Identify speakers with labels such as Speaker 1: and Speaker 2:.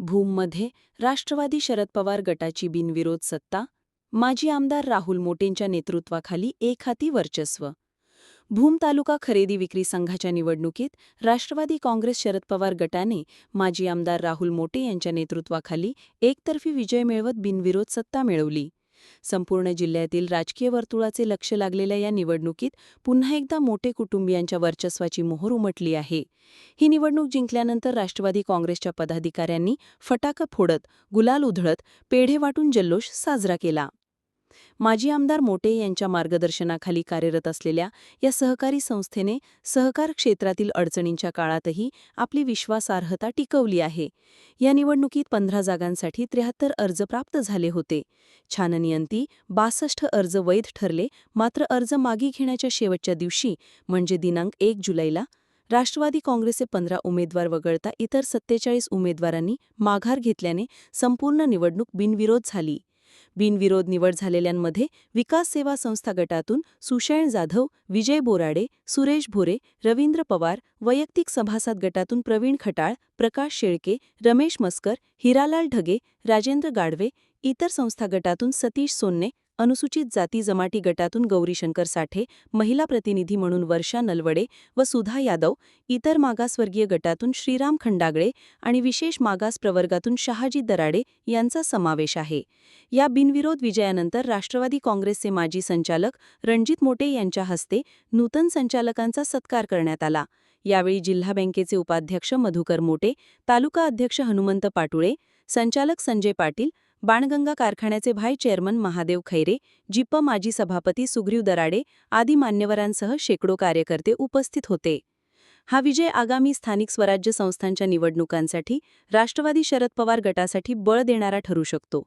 Speaker 1: भूममध्ये राष्ट्रवादी शरद पवार गटाची बिनविरोध सत्ता माजी आमदार राहुल मोटेंच्या नेतृत्वाखाली एक हाती वर्चस्व. भूम तालुका खरेदी विक्री संघाच्या निवडणुकीत राष्ट्रवादी काँग्रेस शरद पवार गटाने माजी आमदार राहुल मोटे यांच्या नेतृत्वाखाली एकतर्फी विजय मिळवत बिनविरोध सत्ता मिळवली. संपूर्ण जिल्ह्यातील राजकीय वर्तुळाचे लक्ष लागलेल्या या निवडणुकीत पुन्हा एकदा मोठे कुटुंबियांच्या वर्चस्वाची मोहर उमटली आहे. ही निवडणूक जिंकल्यानंतर राष्ट्रवादी काँग्रेसच्या पदाधिकाऱ्यांनी फटाका फोडत गुलाल उधळत पेढे वाटून जल्लोष साजरा केला. माजी आमदार मोटे यांच्या मार्गदर्शनाखाली कार्यरत असलेल्या या सहकारी संस्थेने सहकार क्षेत्रातील अडचणींच्या काळातही आपली विश्वासार्हता टिकवली आहे. या निवडणुकीत पंधरा जागांसाठी त्र्याहत्तर अर्ज प्राप्त झाले होते. छाननीअंती बासष्ट अर्ज वैध ठरले मात्र अर्ज मागे घेण्याच्या शेवटच्या दिवशी म्हणजे दिनांक एक जुलैला राष्ट्रवादी काँग्रेसचे पंधरा उमेदवार वगळता इतर सत्तेचाळीस उमेदवारांनी माघार घेतल्याने संपूर्ण निवडणूक बिनविरोध झाली. बिनविरोध निवड झालेल्यांमध्ये विकास सेवा संस्था गटातून सुशैण जाधव विजय बोराडे सुरेश भोरे रवींद्र पवार वैयक्तिक सभासद गटातून प्रवीण खटाळ प्रकाश शेळके रमेश मस्कर हिरालाल ढगे राजेंद्र गाडवे इतर संस्था गटातून सतीश सोन्ने अनुसूचित जाती जमाटी गटातून गौरीशंकर साठे महिला प्रतिनिधी म्हणून वर्षा नलवडे व सुधा यादव इतर मागासवर्गीय गटातून श्रीराम खंडागळे आणि विशेष मागास प्रवर्गातून शहाजी दराडे यांचा समावेश आहे. या बिनविरोध विजयानंतर राष्ट्रवादी काँग्रेसचे माजी संचालक रणजित मोटे यांच्या हस्ते नूतन संचालकांचा सत्कार करण्यात आला. यावेळी जिल्हा बँकेचे उपाध्यक्ष मधुकर मोटे तालुका अध्यक्ष हनुमंत पाटुळे संचालक संजय पाटील बाणगंगा कारखान्याचे भाई चेअरमन महादेव खैरे जिप्प माजी सभापती सुग्रीव दराडे आदी मान्यवरांसह शेकडो कार्यकर्ते उपस्थित होते. हा विजय आगामी स्थानिक स्वराज्य संस्थांच्या निवडणुकांसाठी राष्ट्रवादी शरद पवार गटासाठी बळ देणारा ठरू शकतो.